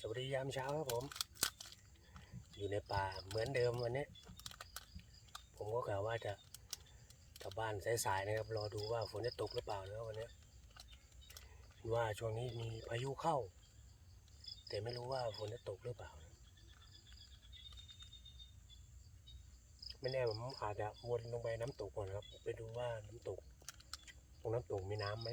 สวัสดียามเช้าครับผม อยู่ในป่าเหมือนเดิมวันนี้ ผมก็กะว่าจะกลับบ้านสายๆนะครับ รอดูว่าฝนจะตกหรือเปล่านะครับวันนี้ว่าช่วงนี้มีพายุเข้า แต่ไม่รู้ว่าฝนจะตกหรือเปล่าไม่แน่ผมอาจจะวนลงไปน้ำตกก่อนครับ ไปดูว่าน้ำตกตรงน้ำตกมีน้ำไหม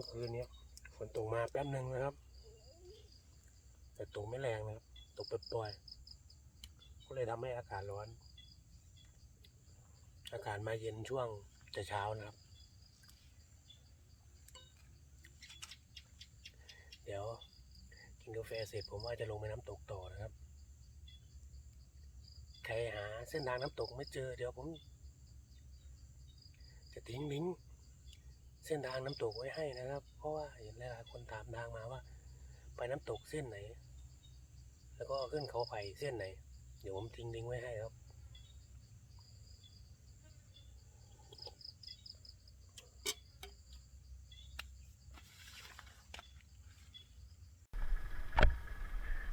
มื่อคืนเนี้ยฝนตกมาแป๊บหนึ่งนะครับ แต่ตกไม่แรงนะครับ ตกปล่อยๆก็เลยทำให้อากาศร้อน อากาศมาเย็นช่วงแต่เช้านะครับ เดี๋ยวกินกาแฟเสร็จผมว่าจะลงไปน้ำตกต่อนะครับใครหาเส้นทางน้ำตกไม่เจอเดี๋ยวผม จะทิ้งลิงก์ เส้นทางน้ำตกไว้ให้นะครับ เพราะว่าเห็นหลายคนถามทางมาว่า ไปน้ำตกเส้นไหน แล้วก็ขึ้นเขาไผ่เส้นไหน เดี๋ยวผมทิ้งลิงก์ไว้ให้ครับ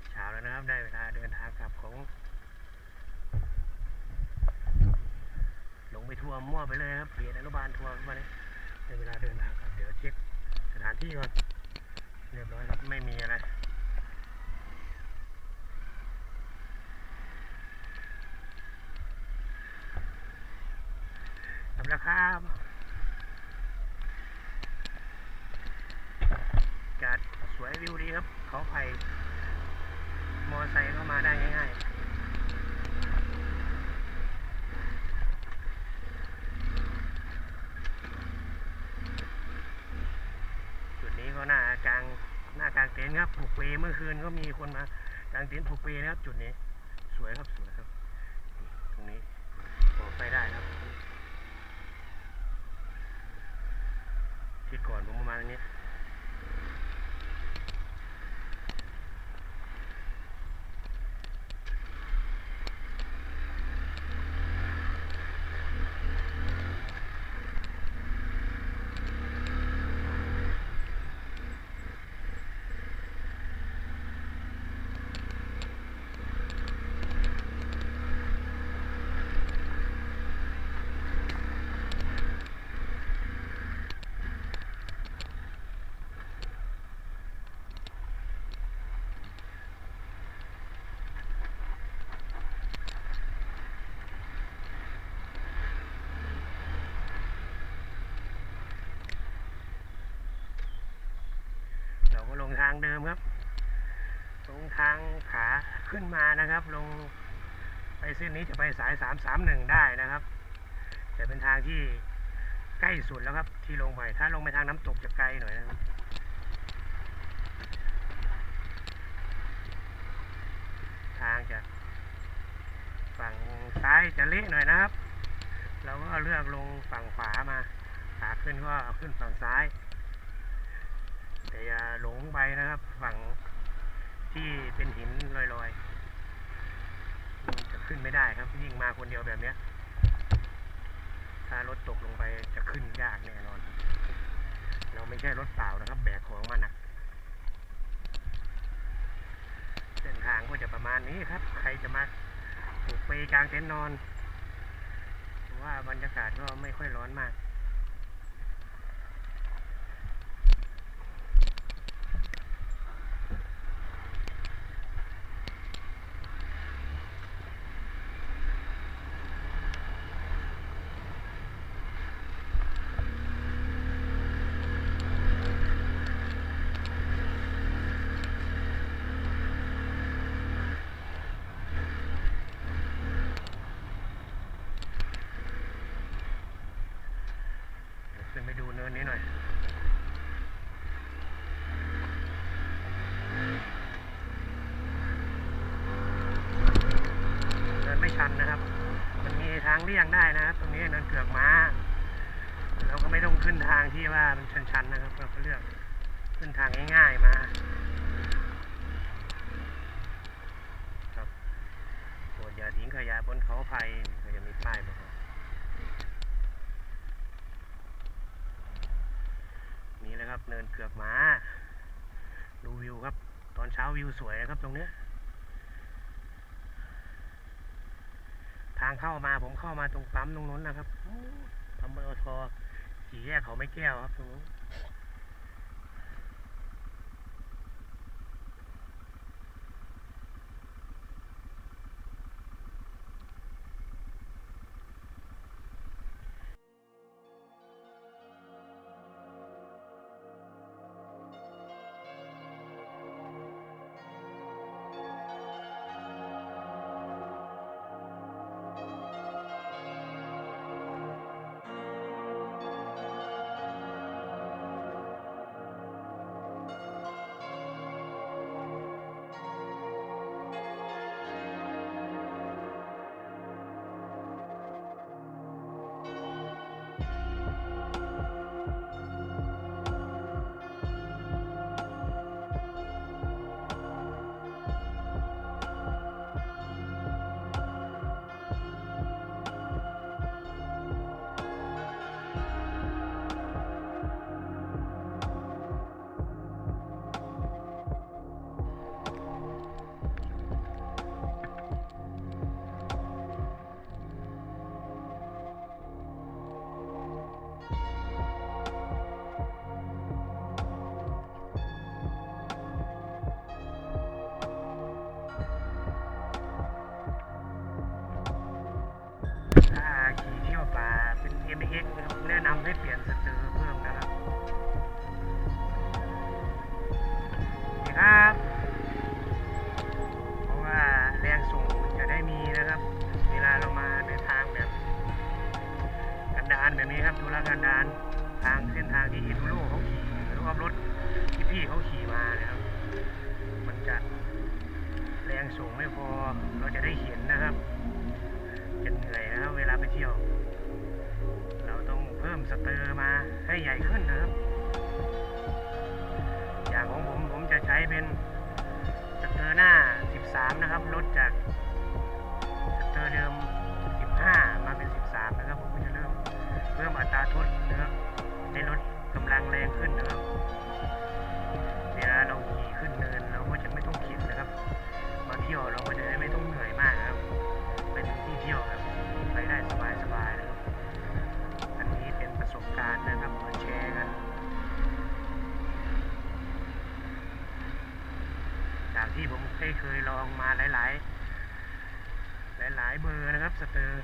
เช้าแล้วนะครับได้เวลาเดินทางกลับของลงไปทัวร์มั่วไปเลยครับเปลี่ยนอนุบาลทัวร์มาเลย ในเวลาเดินทางกลับเดี๋ยวเช็คสถานที่ก่อนเรียบร้อยครับไม่มีอะไรกลับแล้วครับอากาศสวยวิวดีครับ เขาไผ่มอไซค์ก็มาได้ง่ายๆ จุดนี้ก็หน้ากลางหน้ากลา งเต็นครับผูกเปเมื่อคืนก็มีคนมากางเต็นท์ผูกเปนะครับ จุดนี้ สวยครับสวยครับตรงนี้ออกไปได้ครับที่ก่อนผมประมาณนี้ เราก็ลงทางเดิมครับ ตรงทาง ขึ้นมานะครับ ลงไปเส้นนี้จะไปสายสามสามหนึ่งได้นะครับแต่เป็นทางที่ใกล้สุดแล้วครับที่ลงไปถ้าลงไปทางน้ำตกจะไกลหน่อยนะครับทางจะฝั่งซ้ายจะเละหน่อยนะครับ เราก็เลือกลงฝั่งขวามาขาขึ้นก็ขึ้นฝั่งซ้าย แต่อย่าหลงไปนะครับ ฝั่ง ที่เป็นหินลอยๆจะขึ้นไม่ได้ครับยิ่งมาคนเดียวแบบเนี้ย ถ้ารถตกลงไปจะขึ้นยากแน่นอน เราไม่ใช่รถเปล่านะครับ แบกของมาหนักเส้นทางก็จะประมาณนี้ครับ ใครจะมาปลูกไปกลางเต็นท์นอนว่าบรรยากาศก็ไม่ค่อยร้อนมาก ขึ้นไปดูเนินนี้หน่อยเนินไม่ชันนะครับ มันมีทางเลี่ยงได้นะครับ ตรงนี้เนินเกือกม้า เราก็ไม่ต้องขึ้นทางที่ว่ามันชันๆนะครับ เราก็เลือกขึ้นทางง่ายๆมาครับปรดอย่าทิ้งขยะบนเขาไผ่ก็จะมีป้ายบอก ครับ เนินเกือกหมาดูวิวครับ ตอนเช้าวิวสวยนะครับตรงเนี้ยทางเข้ามาผมเข้ามาตรงปั๊มตรงนู้นนะครับปั๊มปตทสี่แยกเขาไม่แก้วครับตรงนู้น นะครับแนะนำให้เปลี่ยนสเตอร์เพิ่มนะครับนี่ครับ เพราะว่าแรงส่งจะได้มีนะครับ เวลาเรามาในทางแบบกันดานแบบนี้ครับทุรกันดารทางเส้นทางที่อินโรเขาขี่หรือว่ารถที่พี่เขาขี่มาเนี่ยครับ มันจะแรงส่งไม่พอเราจะได้เห็นนะครับจะเหนื่อยนะครับเวลาไปเที่ยว เราต้องเพิ่มสเตอร์มาให้ใหญ่ขึ้นนะครับ อย่างของผมผมจะใช้เป็นสเตอร์หน้า 13 นะครับ ลดจากสเตอร์เดิม 15 มาเป็น 13 นะครับ ผมก็จะเริ่มเพิ่มอัตราทดนะครับให้ลดกำลังแรงขึ้นนะครับเวลาเรา แชร์กันจากที่ผมเคยเคยลองมาหลาย ๆ หลาย ๆ เบอร์นะครับสเตอร์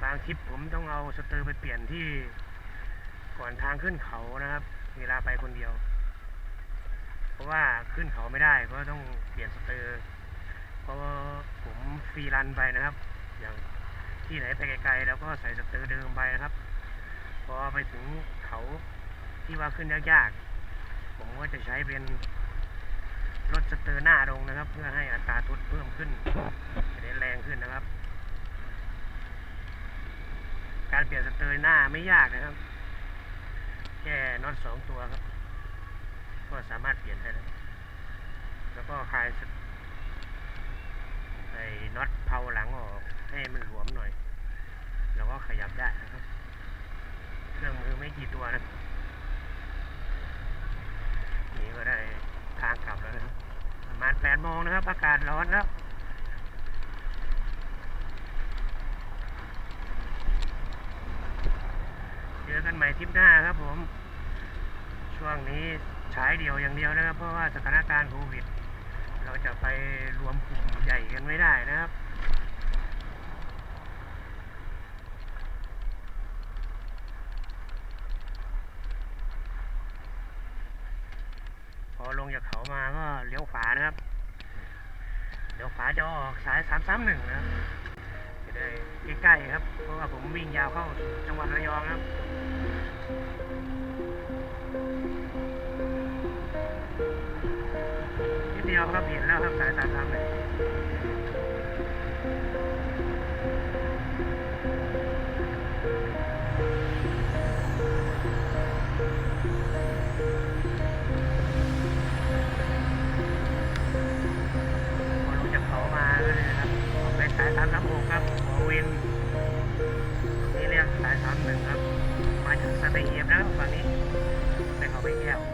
กลางทริปผมต้องเอาสเตอร์ไปเปลี่ยนที่ก่อนทางขึ้นเขานะครับ เวลาไปคนเดียว เพราะว่าขึ้นเขาไม่ได้ก็ต้องเปลี่ยนสเตอร์เพราะผมฟรีรันไปนะครับอย่าง ที่ไหนไปไกลๆแล้วก็ใส่สเตอร์เดิมไปนะครับ พอไปถึงเขาที่ว่าขึ้นยากๆ ผมก็จะใช้เป็นรถสเตอร์หน้าลงนะครับ เพื่อให้อัตราทุดเพิ่มขึ้นจะได้แรงขึ้นนะครับ การเปลี่ยนสเตอร์หน้าไม่ยากนะครับ แค่น็อตสองตัวครับ ก็สามารถเปลี่ยนได้แล้วแล้วก็คลายไอ้น็อตเพาหลังออก ให้มันหลวมหน่อย แล้วก็ขยับได้นะครับเครื่องมือไม่กี่ตัวนะนี่ก็ได้ทางกลับแล้วนะประมาณแปดโมงนะครับอากาศร้อนแล้วเจอกันใหม่ทริปหน้าครับผม ช่วงนี้ฉายเดียวอย่างเดียวนะครับ เพราะว่าสถานการณ์โควิด เราจะไปรวมกลุ่มใหญ่กันไม่ได้นะครับ งจากเขามาก็เลี้ยวขวานะครับเลี้ยวขวาจะออกสายสามสามหนึ่งนะครับจะได้ใกล้ๆครับ เพราะว่าผมวิ่งยาวเข้าจังหวัดระยองครับนิดเดียวครับเห็นแล้วครับสายสามสามหนึ่งายสามสามหกครับหัววินนี่เรียกสายสามหนึ่งครับ มาไปเหยียบนะครับฝั่งนี้ไปเขาไปแก้ว